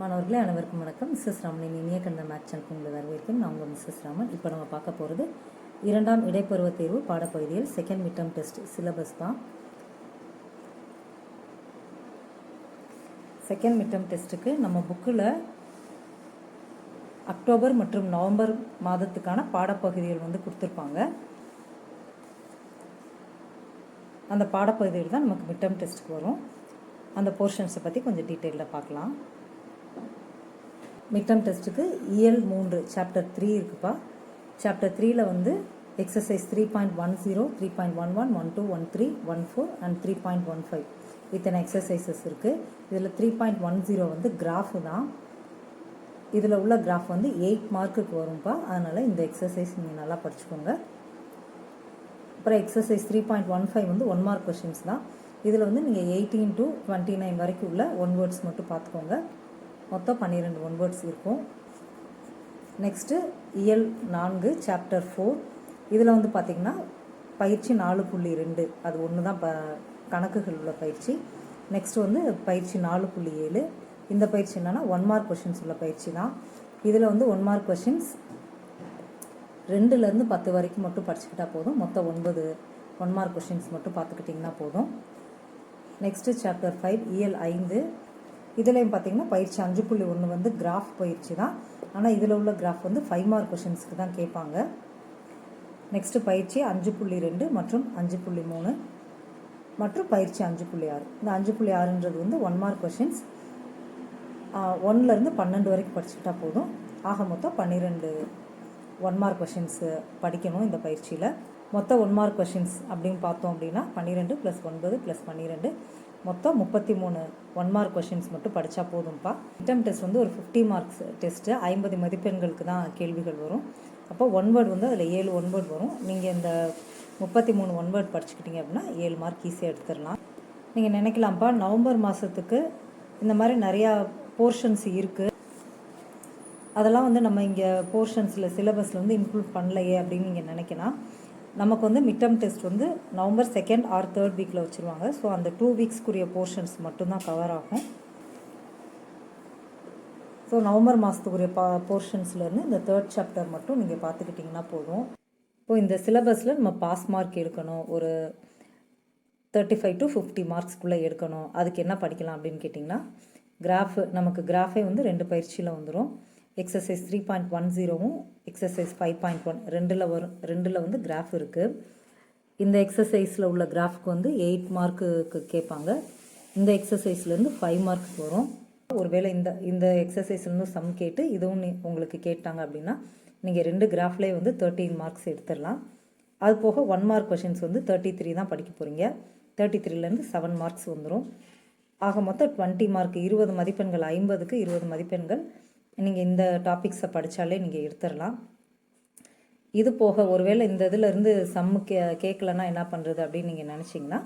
மாணவர்களே அனைவருக்கும் வணக்கம். மிஸ்ஸஸ் ராமனின் இனிய கண்ட மேட்சனுக்கு உங்களை வரவேற்கும். நான் உங்கள் மிஸ்ஸஸ் ராமன். இப்போ நம்ம பார்க்க போகிறது இரண்டாம் இடைப்பருவ தேர்வு பாடப்பகுதியில் செகண்ட் மிட்டம் டெஸ்ட் சிலபஸ் தான். செகண்ட் மிட்டம் டெஸ்ட்டுக்கு நம்ம புக்கில் அக்டோபர் மற்றும் நவம்பர் மாதத்துக்கான பாடப்பகுதிகள் வந்து கொடுத்துருப்பாங்க. அந்த பாடப்பகுதியில் தான் நமக்கு மிட்டம் டெஸ்ட்டுக்கு வரும். அந்த போர்ஷன்ஸை பற்றி கொஞ்சம் டீட்டெயிலில் பார்க்கலாம். மிட்டம் டெஸ்ட்டுக்கு இயல் மூன்று சாப்டர் த்ரீ இருக்குப்பா. சாப்டர் த்ரீயில் வந்து exercise three point one zero three point one one one two one three one four and three point one five இத்தனை எக்ஸசைசஸ் இருக்குது இதில் த்ரீ பாயிண்ட் ஒன் ஜீரோ வந்து கிராஃபு தான். இதில் உள்ள கிராஃப் வந்து எயிட் மார்க்குக்கு வரும்ப்பா அதனால் இந்த எக்ஸசைஸ் நீங்கள் நல்லா படிச்சுக்கோங்க. அப்புறம் exercise three point one five வந்து ஒன் மார்க் கொஷின்ஸ் தான். இதில் வந்து நீங்கள் எயிட்டீன் டு டுவெண்ட்டி நைன் வரைக்கும் உள்ள ஒன் வேர்ட்ஸ் மட்டும் பார்த்துக்கோங்க. மொத்தம் பன்னிரெண்டு ஒன் வேர்ட்ஸ் இருக்கும். நெக்ஸ்ட்டு இயல் நான்கு சாப்டர் ஃபோர் இதில் வந்து பார்த்திங்கன்னா பயிற்சி நாலு புள்ளி ரெண்டு. அது ஒன்று தான் ப கணக்குகள் உள்ள பயிற்சி. நெக்ஸ்ட் வந்து பயிற்சி நாலு புள்ளி ஏழு. இந்த பயிற்சி என்னென்னா ஒன் மார்க் கொஷின்ஸ் உள்ள பயிற்சி தான். இதில் வந்து ஒன் மார்க் கொஷின்ஸ் ரெண்டுலேருந்து பத்து வரைக்கும் மட்டும் படிச்சுக்கிட்டால் போதும். மொத்தம் ஒன்பது ஒன் மார்க் கொஷின்ஸ் மட்டும் பார்த்துக்கிட்டிங்கன்னா போதும். நெக்ஸ்ட்டு சாப்டர் ஃபைவ் இயல் ஐந்து. இதுலேயும் பார்த்தீங்கன்னா பயிற்சி அஞ்சு புள்ளி ஒன்று வந்து கிராஃப் பயிற்சி தான். ஆனால் இதில் உள்ள கிராஃப் வந்து ஃபைவ் மார்க் கொஷின்ஸ்க்கு தான் கேட்பாங்க. நெக்ஸ்ட்டு பயிற்சி அஞ்சு புள்ளி ரெண்டு மற்றும் அஞ்சு புள்ளி மூணு மற்றும் பயிற்சி அஞ்சு புள்ளி ஆறு. இந்த அஞ்சு புள்ளி ஆறுன்றது வந்து ஒன் மார்க் கொஷின்ஸ் ஒன்லேருந்து பன்னெண்டு வரைக்கும் படிச்சுக்கிட்டா போதும். ஆக மொத்தம் பன்னிரெண்டு ஒன் மார்க் கொஷின்ஸு படிக்கணும் இந்த பயிற்சியில். மொத்தம் ஒன் மார்க் கொஷின்ஸ் அப்படின்னு பார்த்தோம் அப்படின்னா பன்னிரெண்டு ப்ளஸ் ஒன்பது ப்ளஸ் பன்னிரெண்டு. மொத்தம் முப்பத்தி மூணு ஒன் மார்க் கொஷின்ஸ் மட்டும் படித்தா போதும்ப்பா மிட்டம் டெஸ்ட் வந்து ஒரு ஃபிஃப்டி மார்க்ஸ் டெஸ்ட்டு ஐம்பது மதிப்பெண்களுக்கு தான் கேள்விகள் வரும். அப்போ ஒன் வேர்டு வந்து அதில் ஏழு ஒன் வேர்டு வரும். நீங்கள் இந்த முப்பத்தி மூணு ஒன் வேர்டு படிச்சுக்கிட்டீங்க அப்படின்னா ஏழு மார்க் ஈஸியாக எடுத்துடலாம். நீங்கள் நினைக்கலாம்ப்பா நவம்பர் மாதத்துக்கு இந்த மாதிரி நிறையா போர்ஷன்ஸ் இருக்குது அதெல்லாம் வந்து நம்ம இங்கே போர்ஷன்ஸில் சிலபஸில் வந்து இன்க்ளூட் பண்ணலையே அப்படின்னு நீங்கள் நினைக்கலாம். நமக்கு வந்து மிட்டம் டெஸ்ட் வந்து நவம்பர் செகண்ட் ஆர் தேர்ட் வீக்கில் வச்சுருவாங்க. ஸோ அந்த டூ வீக்ஸ்க்குரிய போர்ஷன்ஸ் மட்டும்தான் கவர் ஆகும். ஸோ நவம்பர் மாதத்துக்குரிய பா போர்ஷன்ஸ்லேருந்து இந்த தேர்ட் சாப்டர் மட்டும் நீங்கள் பார்த்துக்கிட்டிங்கன்னா போதும். இப்போ இந்த சிலபஸில் நம்ம பாஸ் மார்க் எடுக்கணும். ஒரு தேர்ட்டி ஃபைவ் டு ஃபிஃப்டி மார்க்ஸ்க்குள்ளே எடுக்கணும். அதுக்கு என்ன படிக்கலாம் அப்படின்னு கேட்டிங்கன்னா கிராஃப் நமக்கு கிராஃபே வந்து ரெண்டு பயிற்சியில் வந்துடும் எக்ஸசைஸ் த்ரீ பாயிண்ட் ஒன் ஜீரோவும் எக்ஸசைஸ் ஃபைவ் பாயிண்ட் ஒன் ரெண்டில் வரும் ரெண்டில் வந்து கிராஃப் இருக்குது இந்த எக்ஸசைஸில் உள்ள கிராஃப்க்கு வந்து எயிட் மார்க்குக்கு கேட்பாங்க. இந்த எக்ஸசைஸ்லேருந்து ஃபைவ் மார்க்ஸ் வரும். ஒருவேளை இந்த இந்த எக்ஸசைஸ்லேருந்து சம் கேட்டு இதுவும் நீ- உங்களுக்கு கேட்டாங்க அப்படின்னா நீங்கள் ரெண்டு கிராஃப்லேயே வந்து தேர்ட்டீன் மார்க்ஸ் எடுத்துடலாம். அது போக ஒன் மார்க் கொஷின்ஸ் வந்து தேர்ட்டி த்ரீ தான் படிக்க போகிறீங்க தேர்ட்டி த்ரீலேருந்து செவன் மார்க்ஸ் வந்துடும் ஆக மொத்தம் டுவெண்ட்டி மார்க் இருபது மதிப்பெண்கள் ஐம்பதுக்கு இருபது மதிப்பெண்கள். நீங்கள் இந்த டாபிக்ஸை படித்தாலே நீங்கள் எடுத்துடலாம். இது போக ஒருவேளை இந்த இதில் இருந்து சம்மு கே கேட்கலன்னா என்ன பண்ணுறது அப்படின்னு நீங்கள் நினச்சிங்கன்னா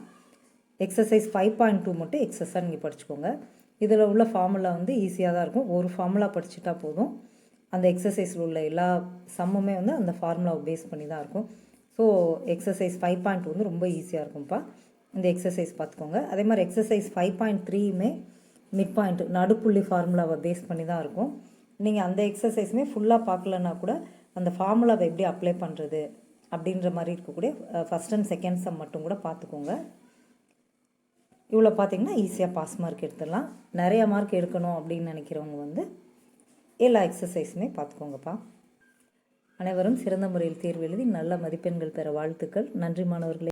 எக்ஸசைஸ் ஃபைவ் பாயிண்ட் டூ மட்டும் எக்ஸஸாக நீங்கள் படிச்சுக்கோங்க. இதில் உள்ள ஃபார்முலா வந்து ஈஸியாக தான் இருக்கும். ஒரு ஃபார்முலா படிச்சுட்டா போதும். அந்த எக்ஸசைஸில் உள்ள எல்லா சம்முமே வந்து அந்த ஃபார்முலாவை பேஸ் பண்ணி தான் இருக்கும். ஸோ எக்ஸசைஸ் ஃபைவ் பாயிண்ட் வந்து ரொம்ப ஈஸியாக இருக்கும்ப்பா. இந்த எக்ஸசைஸ் பார்த்துக்கோங்க. அதே மாதிரி எக்ஸசைஸ் ஃபைவ் பாயிண்ட் த்ரீயுமே மிட் பாயிண்ட் நடுப்புள்ளி ஃபார்முலாவை பேஸ் பண்ணி தான் இருக்கும். நீங்கள் அந்த எக்ஸசைஸுமே ஃபுல்லாக பார்க்கலன்னா கூட அந்த ஃபார்முலாவை எப்படி அப்ளை பண்ணுறது அப்படின்ற மாதிரி இருக்கக்கூடிய ஃபஸ்ட் அண்ட் செகண்ட் சம் மட்டும் கூட பார்த்துக்கோங்க. இவ்வளோ பார்த்தீங்கன்னா ஈஸியாக பாஸ் மார்க் எடுத்துடலாம். நிறைய மார்க் எடுக்கணும் அப்படின்னு நினைக்கிறவங்க வந்து எல்லா எக்ஸசைஸுமே பார்த்துக்கோங்கப்பா. அனைவரும் சிறந்த முறையில் தேர்வு எழுதி நல்ல மதிப்பெண்கள் பெற வாழ்த்துக்கள். நன்றி மாணவர்களே.